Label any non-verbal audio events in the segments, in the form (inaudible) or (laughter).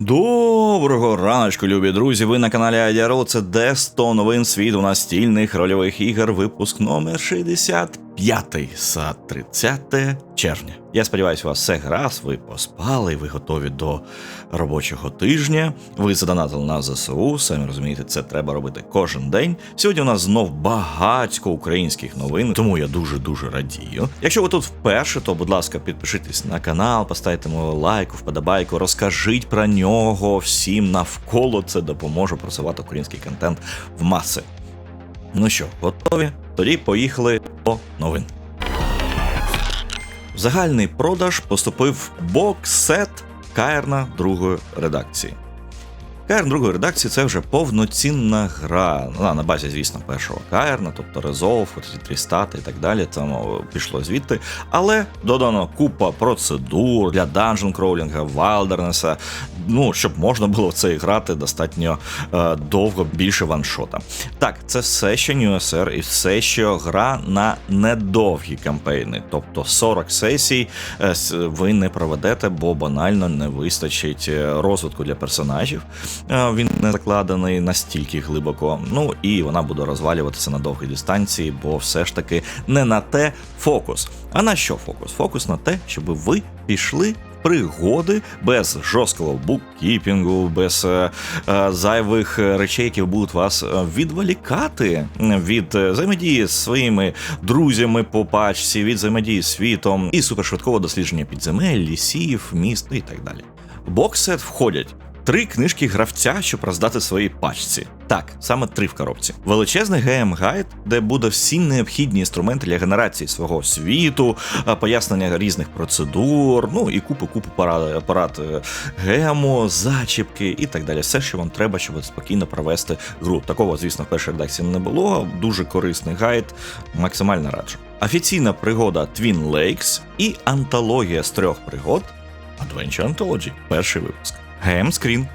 до Доброго раночку, любі друзі. Ви на каналі Айдіарол. Це де 100 новин світу настільних рольових ігор. Випуск номер 65 за 30 червня. Я сподіваюся, у вас все гаразд, ви поспали, ви готові до робочого тижня. Ви задонатили на ЗСУ. Самі розумієте, це треба робити кожен день. Сьогодні у нас знов багатько українських новин, тому я дуже дуже радію. Якщо ви тут вперше, то будь ласка, підпишитесь на канал, поставте мого лайку, вподобайку, розкажіть про нього всім навколо. Це допоможе просувати український контент в маси. Ну що, готові? Тоді поїхали до новин. В загальний продаж поступив бокс-сет Каерна другої редакції. Каерн другої редакції це вже повноцінна гра. Ну, на базі, звісно, першого Каерна, тобто Resolve, ті стати і так далі. Там пішло звідти. Але додано купа процедур для данжен кроулінга, Вайлдернеса, ну, щоб можна було в це грати достатньо е, довго, більше ваншота. Так, це все ще New SR і все ще гра на недовгі кампейни. Тобто 40 сесій е, ви не проведете, бо банально не вистачить е, розвитку для персонажів. Е, Він не закладений настільки глибоко. Ну і вона буде розвалюватися на довгій дистанції, бо все ж таки не на те фокус. А на що фокус? Фокус на те, щоб ви пішли. Пригоди без жорсткого буккіпінгу, без е, е, зайвих речей, які будуть вас е, відволікати від взаємодії з своїми друзями по пачці, від взаємодії з світом і супершвидкого дослідження підземель, лісів, міст і так далі. Боксет входять три книжки гравця, щоб роздати своїй пачці. Так, саме три в коробці. Величезний гм гайд, де буде всі необхідні інструменти для генерації свого світу, пояснення різних процедур, ну і купу купу парад, парад е, гемо, зачіпки і так далі. Все, що вам треба, щоб спокійно провести гру. Такого, звісно, в першій редакції не було. Дуже корисний гайд, максимально раджу. Офіційна пригода Twin Lakes і антологія з трьох пригод Adventure Anthology. Перший випуск. ГМ скрін.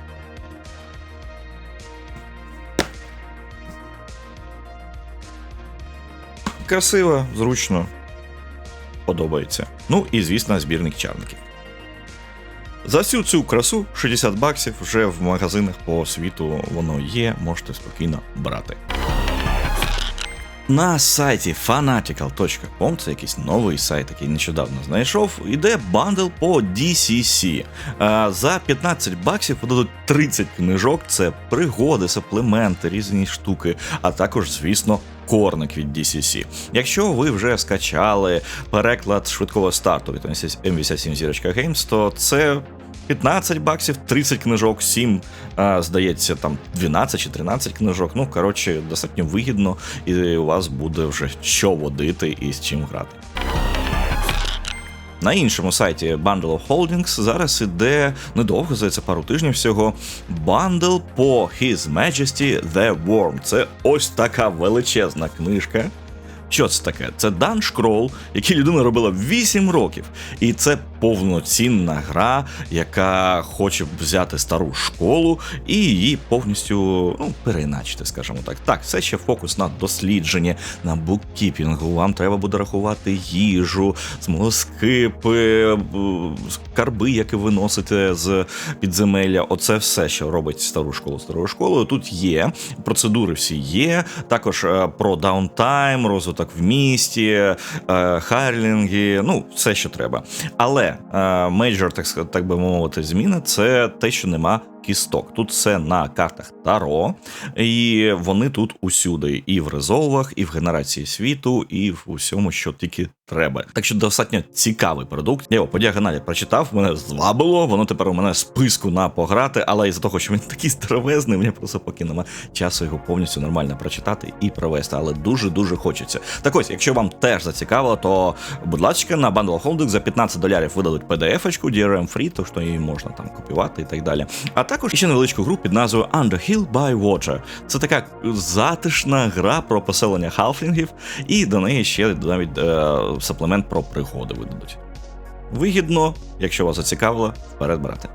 Красиво, зручно. Подобається. Ну і, звісно, збірник чарників. За всю цю красу 60 баксів вже в магазинах по світу воно є, можете спокійно брати. На сайті fanatical.com, це якийсь новий сайт, який нещодавно знайшов, іде бандл по DCC. За 15 баксів подадуть 30 книжок, це пригоди, саплементи, різні штуки, а також, звісно, корник від DCC. Якщо ви вже скачали переклад швидкого старту від M87 Зірочка Games, то це 15 баксів, 30 книжок, 7, а, здається, там 12 чи 13 книжок. Ну, коротше, достатньо вигідно, і у вас буде вже що водити і з чим грати. На іншому сайті Bundle of Holdings зараз іде недовго, здається, пару тижнів всього. Бандл по His Majesty The Worm. Це ось така величезна книжка. Що це таке? Це дан шкрол, який людина робила 8 років. І це повноцінна гра, яка хоче взяти стару школу і її повністю ну, переіначити, скажімо так. Так, все ще фокус на дослідження, на буккіпінгу. Вам треба буде рахувати їжу, смолоскипи, скарби, які ви носите з підземелля. Оце все, що робить стару школу старою школою. Тут є процедури всі є. Також е, про даунтайм, розвиток в місті, е, хайлінги, ну все, що треба. Але е, мейджор, так, так би мовити, зміна це те, що нема. Кісток. Тут все на картах Таро, і вони тут усюди, і в резолвах, і в генерації світу, і в усьому, що тільки треба. Так що достатньо цікавий продукт. Я його по діагоналі прочитав, мене звабило, воно тепер у мене списку на пограти, але із-за того, що він (laughs) такий старовезний, мені просто поки нема часу його повністю нормально прочитати і провести. Але дуже-дуже хочеться. Так ось, якщо вам теж зацікавило, то будь ласка, на Bundle Holding за 15 долярів видадуть PDF-очку, DRM Free, то що її можна там копіювати і так далі. А також ще невеличку гру під назвою Underhill by Water. Це така затишна гра про поселення халфлінгів, і до неї ще навіть е, саплемент про пригоди видадуть. Вигідно, якщо вас зацікавило, вперед брати.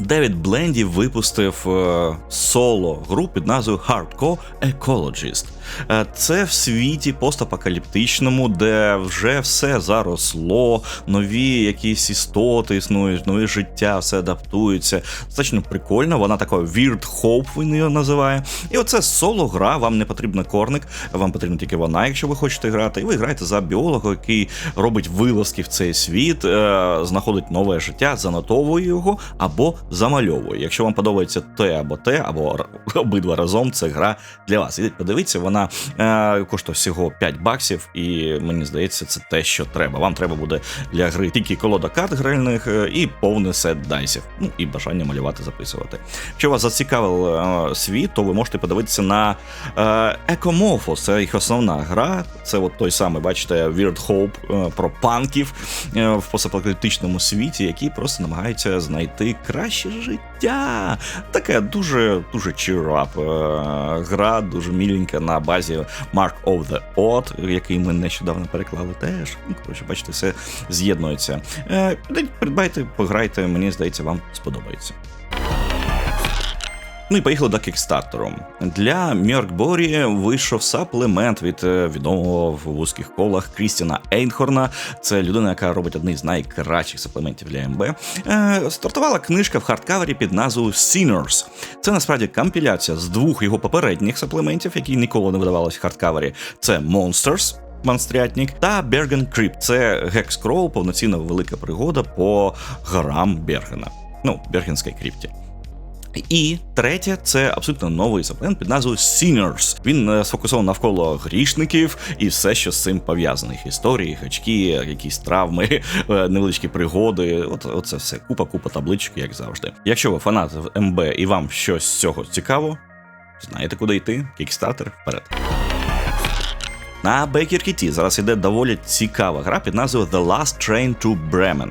Девід Бленді випустив е, соло гру під назвою Hardcore Ecologist. Е, Це в світі постапокаліптичному, де вже все заросло, нові якісь істоти існують, нові життя, все адаптується. Достатньо прикольно, вона така Weird Hope, він її називає. І оце соло-гра, вам не потрібен корник, вам потрібна тільки вона, якщо ви хочете грати. І ви граєте за біолога, який робить вилазки в цей світ, е, знаходить нове життя, занотовує його або замальовує. Якщо вам подобається те або те, або (laughs) обидва разом, це гра для вас. Ідіть, подивіться, вона е, коштує всього 5 баксів, і мені здається, це те, що треба. Вам треба буде для гри тільки колода карт гральних е, і повний сет дайсів. Ну і бажання малювати, записувати. Якщо вас зацікавив е, світ, то ви можете подивитися на е, Екомофо. Це їх основна гра. Це от той самий, бачите, Weird Hope е, про панків е, в постапокаліптичному світі, які просто намагаються знайти краще життя. Таке дуже дуже cheer-up е, гра, дуже міленька на базі Mark of the Odd, який ми нещодавно переклали теж. Ну, коротше, бачите, все з'єднується. Е, придбайте, пограйте, мені здається, вам сподобається. Ну і поїхали до кікстартеру. Для Мьоркборі вийшов саплемент від е, відомого в вузьких колах Крістіна Ейнхорна. Це людина, яка робить одний з найкращих саплементів для МБ. Е, стартувала книжка в хардкавері під назвою Sinners. Це насправді компіляція з двох його попередніх саплементів, які ніколи не видавалися в хардкавері. Це Monsters. Монстрятник та Берген Кріп. Це гекскрол, повноцінна велика пригода по горам Бергена. Ну, Бергенській крипті. І третє, це абсолютно новий саплент під назвою Sinners. Він е, сфокусований навколо грішників і все, що з цим пов'язано. Їх історії, гачки, якісь травми, е, невеличкі пригоди. От оце все. Купа, купа табличок, як завжди. Якщо ви фанат МБ і вам щось з цього цікаво, знаєте, куди йти. Кікстартер вперед. На Baker KT зараз іде доволі цікава гра під назвою The Last Train to Bremen.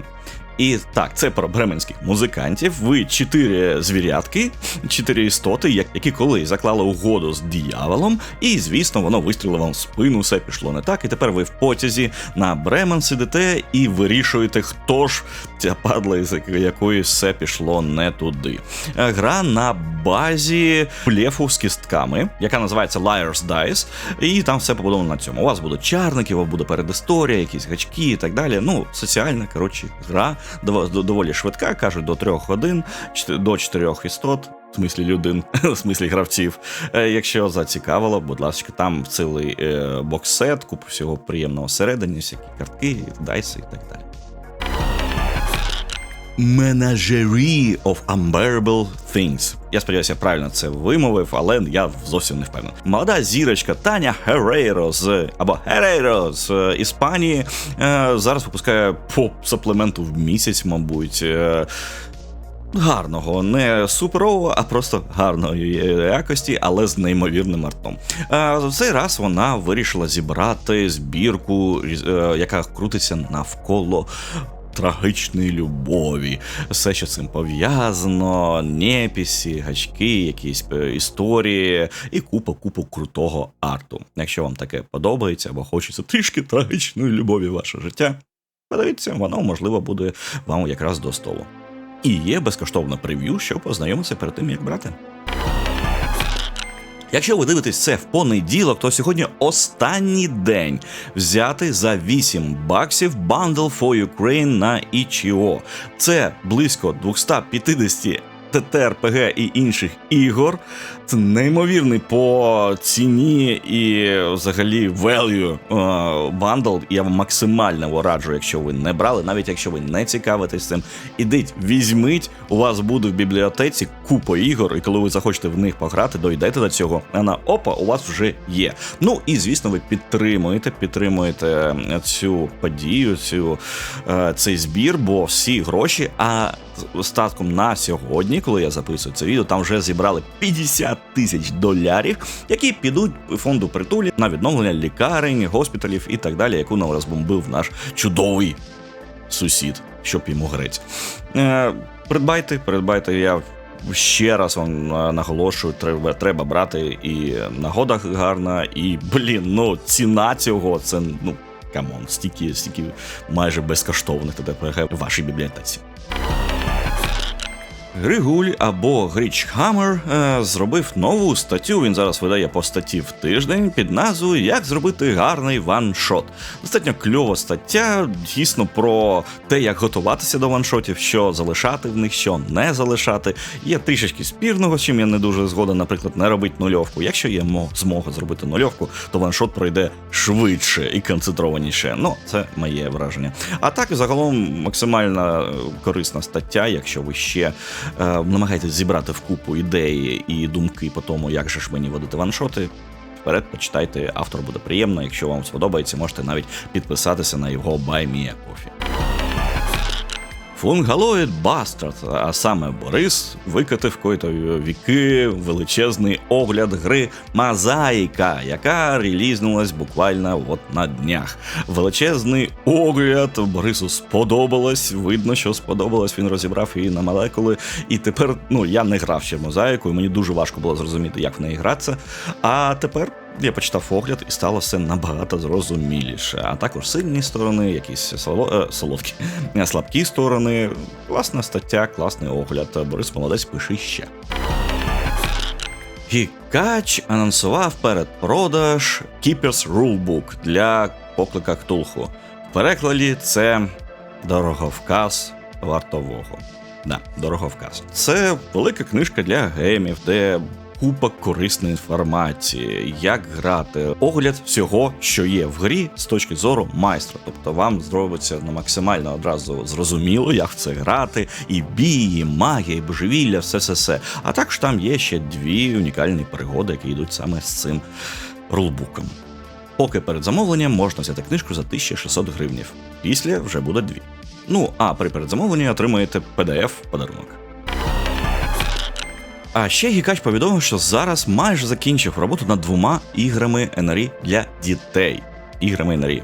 І так, це про бременських музикантів. Ви чотири звірятки, чотири істоти, як- які колись заклали угоду з дияволом, і звісно, воно вистрілило вам в спину, все пішло не так. І тепер ви в потязі на Бремен сидите і вирішуєте, хто ж ця падла, із якої все пішло не туди. Е, Гра на базі блефу з кістками, яка називається Liar's Dice, і там все побудовано на цьому. У вас будуть чарники, у вас буде передісторія, якісь гачки і так далі. Ну, соціальна, коротше, гра доволі швидка, кажуть, до трьох годин, до чотирьох істот. В смислі людин, (laughs) в смислі гравців. Е, Якщо зацікавило, будь ласка, там цілий е, боксет, купу всього приємного всередині, всякі картки, дайси і так далі. Menagerie of Unbearable Things. Я сподіваюся, правильно це вимовив, але я зовсім не впевнений. Молода зірочка Таня Херейро з або Херейро з е, Іспанії е, зараз випускає по саплементу в місяць, мабуть. Е, Гарного, не суперового, а просто гарної якості, але з неймовірним артом. В цей раз вона вирішила зібрати збірку, яка крутиться навколо. Трагичної любові, все, що цим пов'язано, непісі, гачки, якісь е, історії і купа купу крутого арту. Якщо вам таке подобається або хочеться трішки трагічної любові в ваше життя, подивіться, воно можливо буде вам якраз до столу. І є безкоштовне прев'ю, щоб познайомитися перед тим, як брати. Якщо ви дивитесь це в понеділок, то сьогодні останній день взяти за 8 баксів Bundle for Ukraine на іЧО Це близько 250 ТТРПГ і інших ігор. Це неймовірний по ціні і взагалі value е, бандл. Я вам максимально раджу, якщо ви не брали, навіть якщо ви не цікавитесь цим. Ідіть, візьміть, у вас буде в бібліотеці купа ігор, і коли ви захочете в них пограти, дойдете до цього. Вона опа, у вас вже є. Ну і звісно, ви підтримуєте, підтримуєте е, цю подію, цю, е, цей збір, бо всі гроші. А статком на сьогодні, коли я записую це відео, там вже зібрали 50 тисяч долярів, які підуть фонду притулі на відновлення лікарень, госпіталів і так далі, яку нам розбомбив наш чудовий сусід, щоб йому грець. Е, придбайте, придбайте. Я ще раз вам е, наголошую, треба, треба брати і нагода гарна, і блін, ну ціна цього це ну. Камон, стільки, стільки майже безкоштовних ТДПГ в вашій бібліотеці. Григуль або Грічхаммер е, зробив нову статтю. Він зараз видає по статті в тиждень під назвою Як зробити гарний ваншот. Достатньо кльова стаття, дійсно про те, як готуватися до ваншотів, що залишати в них, що не залишати. Є трішечки спірного, чим я не дуже згоден, наприклад, не робити нульовку. Якщо є мо- змога зробити нульовку, то ваншот пройде швидше і концентрованіше. Ну, це моє враження. А так, загалом, максимально е, корисна стаття, якщо ви ще намагаєтесь зібрати в купу ідеї і думки по тому, як же ж мені водити ваншоти. Вперед, почитайте, автор буде приємно. Якщо вам сподобається, можете навіть підписатися на його Buy Me a Coffee. Фунгалоїд Бастард, а саме Борис, викатив който віки величезний огляд гри Мозаїка, яка релізнулась буквально от на днях. Величезний огляд Борису сподобалось. Видно, що сподобалось. Він розібрав її на молекули. І тепер, ну я не грав ще мозаїку, і мені дуже важко було зрозуміти, як в неї гратися. А тепер. Я почитав огляд і стало все набагато зрозуміліше. А також сильні сторони, якісь соло, е, солодкі, (laughs) слабкі сторони. Класна стаття, класний огляд. Борис молодець, пиши ще. Гікач анонсував передпродаж Keeper's Rulebook для поклика Ктулху. В перекладі це дороговказ вартового. Да, дороговказ. Це велика книжка для геймів, де купа корисної інформації, як грати, огляд всього, що є в грі з точки зору майстра. Тобто вам зробиться на максимально одразу зрозуміло, як це грати, і бій, і магія, і божевілля, все все все. А також там є ще дві унікальні пригоди, які йдуть саме з цим рулбуком. Поки перед замовленням можна взяти книжку за 1600 гривнів. Після вже буде дві. Ну а при передзамовленні отримаєте PDF подарунок. А ще Гікач повідомив, що зараз майже закінчив роботу над двома іграми НРІ для дітей. Іграми НРІ.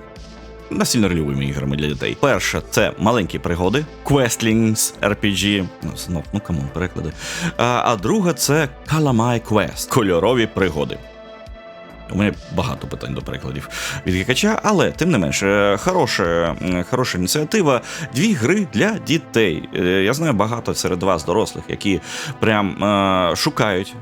Насильно рольовими іграми для дітей. Перше це маленькі пригоди, Questlings RPG. Ну, знов, ну камон, переклади. А, а друга це Calamai Quest кольорові пригоди. У мене багато питань до перекладів від Гікача, але тим не менш, е, хороша, хороша ініціатива. Дві гри для дітей. Е, Я знаю багато серед вас, дорослих, які прям е, шукають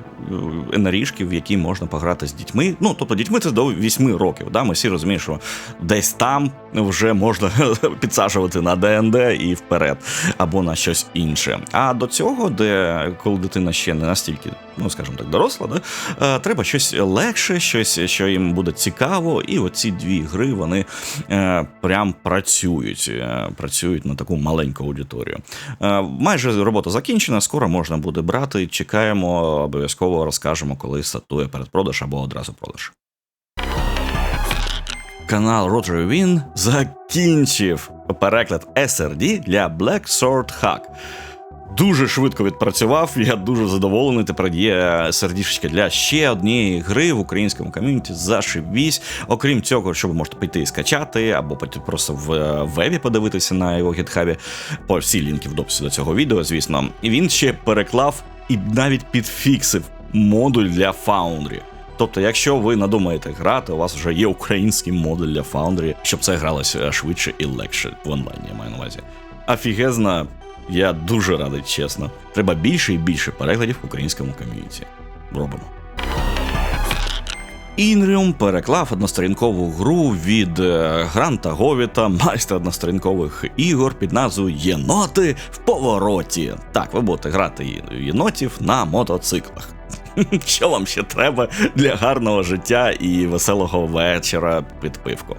е, наріжки, в які можна пограти з дітьми. Ну, тобто, дітьми це до 8 років. Да? Ми всі розуміємо, що десь там вже можна (laughs) підсаджувати на ДНД і вперед, або на щось інше. А до цього, де коли дитина ще не настільки, ну скажімо так, доросла, да? е, треба щось легше, щось, що їм буде цікаво, і оці дві гри вони е, прям працюють, е, працюють на таку маленьку аудиторію. Майже робота закінчена, скоро можна буде брати. Чекаємо, обов'язково розкажемо, коли стартує передпродаж або одразу продаж. Канал Rotary Win закінчив переклад SRD для Black Sword Hack. Дуже швидко відпрацював. Я дуже задоволений. Тепер є сердішечка для ще однієї гри в українському ком'юніті. Зашибісь. Окрім цього, що ви можете піти і скачати, або піти просто в е, вебі подивитися на його гітхабі. По всі лінки в дописі до цього відео, звісно. І він ще переклав і навіть підфіксив модуль для Foundry. Тобто, якщо ви надумаєте грати, у вас вже є український модуль для Foundry, щоб це гралося швидше і легше в онлайні, я маю на увазі. Офігезна, я дуже радий, чесно. Треба більше і більше переглядів в українському ком'юніті. Робимо. Інріум переклав односторінкову гру від е, Гранта Говіта, майстра односторінкових ігор під назвою Єноти в повороті. Так, ви будете грати єнотів на мотоциклах. (laughs) Що вам ще треба для гарного життя і веселого вечора під пивко?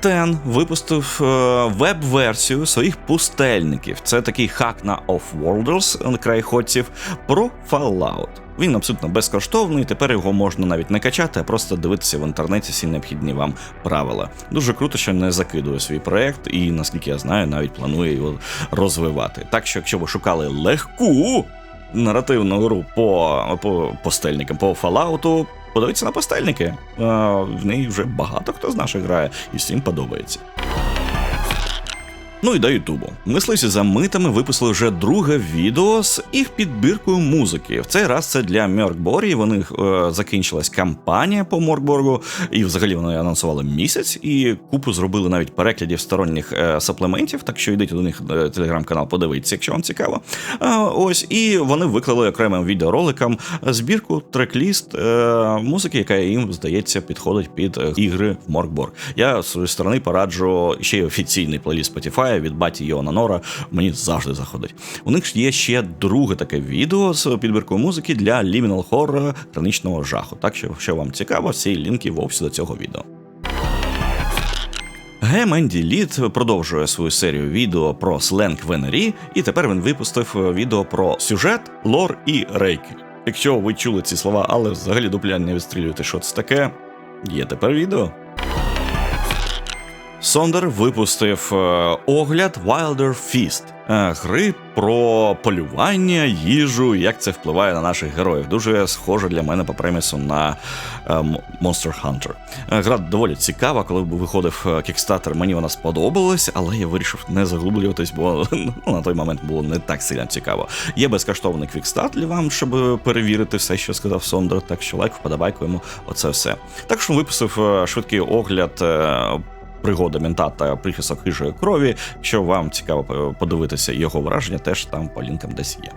Тен випустив е, веб-версію своїх пустельників. Це такий хак на Offworlders крайходців про Fallout. Він абсолютно безкоштовний. Тепер його можна навіть не качати, а просто дивитися в інтернеті всі необхідні вам правила. Дуже круто, що не закидує свій проект, і наскільки я знаю, навіть планує його розвивати. Так що, якщо ви шукали легку наративну гру по, по постельникам, по Fallout, подивіться на постельники. В неї вже багато хто з наших грає, і всім подобається. Ну і до Ютубу. Мисливці за митами випустили вже друге відео з їх підбіркою музики. В цей раз це для Мьоркборі. Вони е, закінчилась кампанія по Моркборгу, і взагалі вони анонсували місяць, і купу зробили навіть переглядів сторонніх е, саплементів. Так що йдіть до них е, телеграм-канал, подивитися, якщо вам цікаво. Е, ось і вони виклали окремим відеороликам збірку, трек-ліст е, музики, яка їм здається підходить під е, ігри в Моркборг. Я з своєї сторони пораджу ще й офіційний плейліст Spotify від баті Йона Нора. Мені завжди заходить. У них є ще друге таке відео з підбіркою музики для Liminal Horror граничного жаху. Так що, якщо вам цікаво, всі лінки в описі до цього відео. Гем Енді Лід продовжує свою серію відео про сленг в НРІ, і тепер він випустив відео про сюжет, лор і рейки. Якщо ви чули ці слова, але взагалі дупля не відстрілюєте, що це таке, є тепер відео. Сондер випустив е, огляд Wilder Feast, е, гри про полювання, їжу, як це впливає на наших героїв. Дуже схоже для мене по премісу на е, Monster Hunter. Гра доволі цікава, коли виходив кікстартер, мені вона сподобалась, але я вирішив не заглублюватись, бо ну, на той момент було не так сильно цікаво. Є безкоштовний квікстарт для вам, щоб перевірити все, що сказав Сондер. Так що лайк, вподобайку йому оце все. Він випустив е, швидкий огляд. Е, Пригода мента та прихисок хижої крові. Якщо вам цікаво подивитися його враження, теж там по лінкам десь є.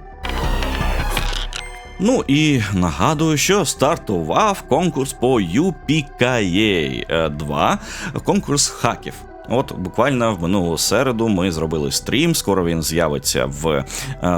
Ну і нагадую, що стартував конкурс по UPKA 2, конкурс хаків. От буквально в минулу середу ми зробили стрім. Скоро він з'явиться в е,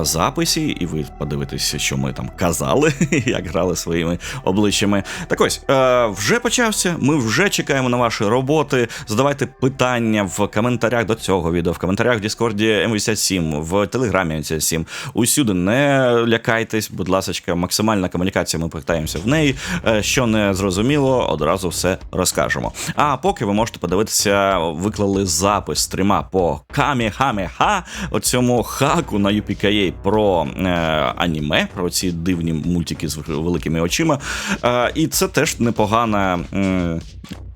записі, і ви подивитеся, що ми там казали, (laughs) як грали своїми обличчями. Так ось е, вже почався. Ми вже чекаємо на ваші роботи. Задавайте питання в коментарях до цього відео, в коментарях в Діскорді М87, в Телеграмі М87. Усюди не лякайтесь, будь ласка, максимальна комунікація. Ми питаємося в неї. Е, що не зрозуміло, одразу все розкажемо. А поки ви можете подивитися виклали запис стріма по Камі-Хамі-Ха, оцьому хаку на UPKA про е, аніме, про ці дивні мультики з великими очима. Е, і це теж непогана. Е,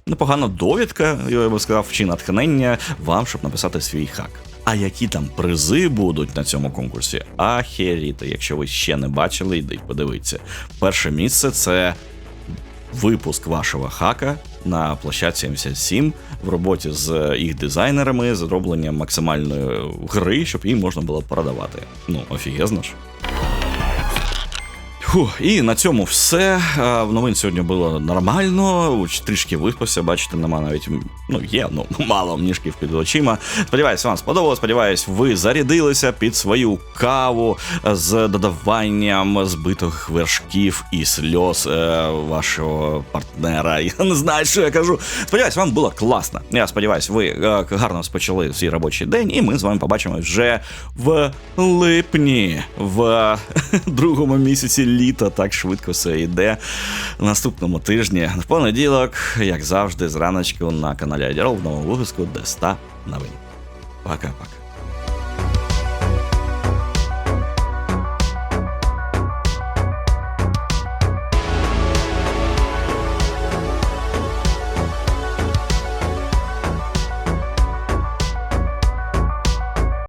Непогана довідка, я би сказав, чи натхнення вам, щоб написати свій хак. А які там призи будуть на цьому конкурсі? Ахеріти, якщо ви ще не бачили, йдіть подивіться. Перше місце це випуск вашого хака на площадці М77 в роботі з їх дизайнерами, зробленням максимальної гри, щоб її можна було продавати. Ну, офігезно ж. Фу, І на цьому все. В новин сьогодні було нормально, трішки виспався, бачите, нема навіть ну є, ну (laughs) мало мішків під очима. Сподіваюсь, вам сподобалось. Сподіваюсь, ви зарядилися під свою каву з додаванням збитих вершків і сльоз е, вашого партнера. (laughs) Я не знаю, що я кажу. Сподіваюсь, вам було класно. Я сподіваюся, ви е, гарно спочали свій робочий день, і ми з вами побачимо вже в липні, в (laughs) другому місяці літо так швидко все йде. Наступному тижні в понеділок, як завжди, зраночку на каналі Адірол в новому випуску де 100 новин. Пока-пока.